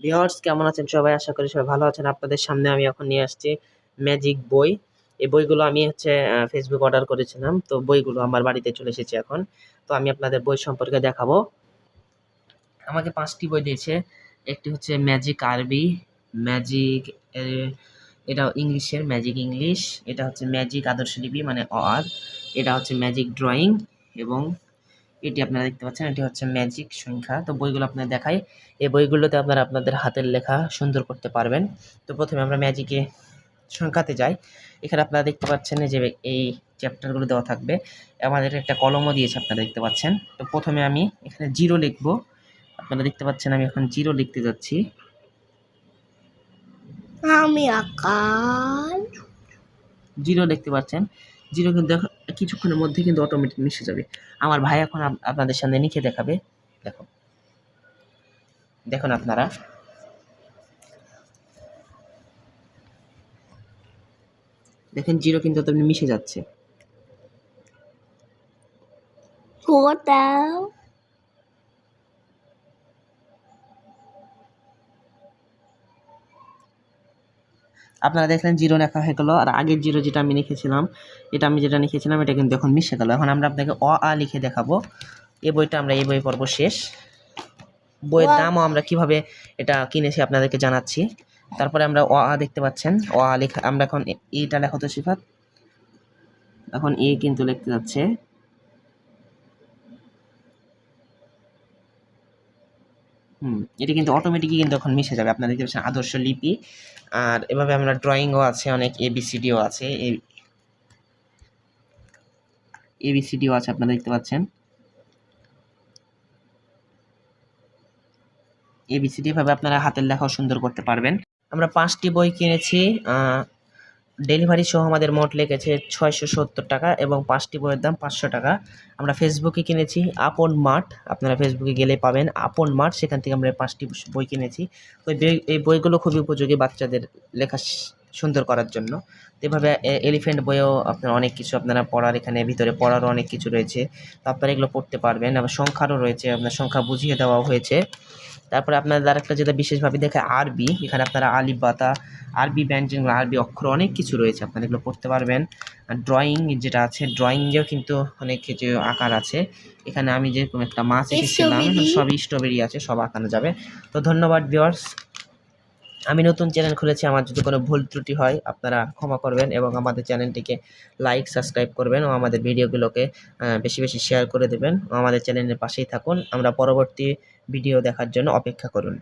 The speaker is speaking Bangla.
ভিউয়ার্স কেমন আছেন? সবাই আশা করি সবাই ভালো আছেন। আপনাদের সামনে আমি এখন নিয়ে আসছি ম্যাজিক বই। এই বইগুলো আমি হচ্ছে ফেসবুক অর্ডার করেছিলাম। তো বইগুলো আমার বাড়িতে চলে এসেছে এখন। তো আমি আপনাদের বই সম্পর্কে দেখাবো। আমাকে পাঁচটি বই দিয়েছে। একটি হচ্ছে ম্যাজিক আরবি ম্যাজিক এটা ইংলিশের ম্যাজিক ইংলিশ এটা হচ্ছে ম্যাজিক আদর্শ লিপি মানে অর এটা হচ্ছে ম্যাজিক ড্রয়িং এবং এটি আপনারা দেখতে পাচ্ছেন এটি হচ্ছে ম্যাজিক সংখ্যা। তো বইগুলো আপনাদের দেখাই। এই বইগুলোতে আপনারা আপনাদের হাতের লেখা সুন্দর করতে পারবেন। তো প্রথমে আমরা ম্যাজিকে সংখ্যাতে যাই। এখানে আপনারা দেখতে পাচ্ছেন যে এই চ্যাপ্টারগুলো দেওয়া থাকবে। আমাদের একটা কলমও দিয়েছে আপনারা দেখতে পাচ্ছেন। তো প্রথমে আমি এখানে জিরো লিখব। আপনারা দেখতে পাচ্ছেন আমি এখন জিরো লিখতে যাচ্ছি। আমি আকার জিরো দেখতে পাচ্ছেন জিরো কিন্তু দেখো, কিছুক্ষণের মধ্যে কিন্তু অটোমেটিক মিশে যাবে। আমার ভাই এখন আপনাদের সামনে লিখে দেখাবে। দেখো। দেখুন আপনারা। দেখেন, জিরো কিন্তু মিশে যাচ্ছে। কোথাও আপনারা দেখলেন জিরো লেখা হয়ে গেলো আর আগের জিরো যেটা আমি লিখেছিলাম এটা আমি যেটা লিখেছিলাম এটা কিন্তু এখন মিশে গেল। এখন আমরা আপনাকে অ আ লিখে দেখাবো। এই বইটা আমরা এই বই পর্ব শেষ। বইয়ের দামও আমরা কীভাবে এটা কিনেছি আপনাদেরকে জানাচ্ছি। তারপরে আমরা অ আ দেখতে পাচ্ছেন। অ আ লেখা আমরা এখন এ- এইটা লেখা তো সিফাত। এখন এ কিন্তু লিখতে যাচ্ছে। হুম, এটা কিন্তু অটোমেটিকই কিন্তু এখন মিশে যাবে। আপনারা দেখতে পাচ্ছেন আদর্শ লিপি। আর এভাবে আমরা ড্রয়িংও আছে, অনেক এবিসিডিও আছে। এবিসিডিও আছে, আপনারা দেখতে পাচ্ছেন। এবিসিডি ভাবে আপনারা হাতের লেখাও সুন্দর করতে পারবেন। আমরা পাঁচটি বই কিনেছি ডেলিভারি সহ আমাদের মোট লেগেছে ছয়শো সত্তর টাকা এবং পাঁচটি বইয়ের দাম পাঁচশো টাকা। আমরা ফেসবুকে কিনেছি, আপন মাঠ। আপনারা ফেসবুকে গেলে পাবেন আপন মাঠ। সেখান থেকে আমরা পাঁচটি বই কিনেছি। তো এই বই- এই বইগুলো খুবই উপযোগী বাচ্চাদের লেখা সুন্দর করার জন্য। এভাবে এলিফেন্ট বইও আপনার অনেক কিছু আপনারা পড়ার এখানে ভিতরে পড়ারও অনেক কিছু রয়েছে। তো আপনারা এগুলো পড়তে পারবেন। আবার সংখ্যারও রয়েছে, আপনার সংখ্যা বুঝিয়ে দেওয়াও হয়েছে। তারপরে আপনাদের আরেকটা যেটা বিশেষভাবে দেখে আরবি, এখানে আপনারা আলিফ, বাতা আরবি ব্যঞ্জন আরবি অক্ষর অনেক কিছু রয়েছে আপনারা এগুলো পড়তে পারবেন। ড্রয়িং যেটা আছে ড্রয়িংয়েও কিন্তু অনেক কিছু আকার আছে। এখানে আমি যেরকম একটা মাছ এঁকেছিলাম Strawberry. সব স্ট্রবেরি আছে সব আঁকানো যাবে। তো ধন্যবাদ ভিউয়ার্স আমি নতুন চ্যানেল খুলেছি আমার যদি কোনো ভুল ত্রুটি হয় আপনারা ক্ষমা করবেন এবং আমাদের চ্যানেলটিকে লাইক সাবস্ক্রাইব করবেন ও আমাদের ভিডিওগুলোকে বেশি বেশি শেয়ার করে দেবেন। ও আমাদের চ্যানেলের পাশেই থাকুন। আমরা পরবর্তী ভিডিও দেখার জন্য অপেক্ষা করুন।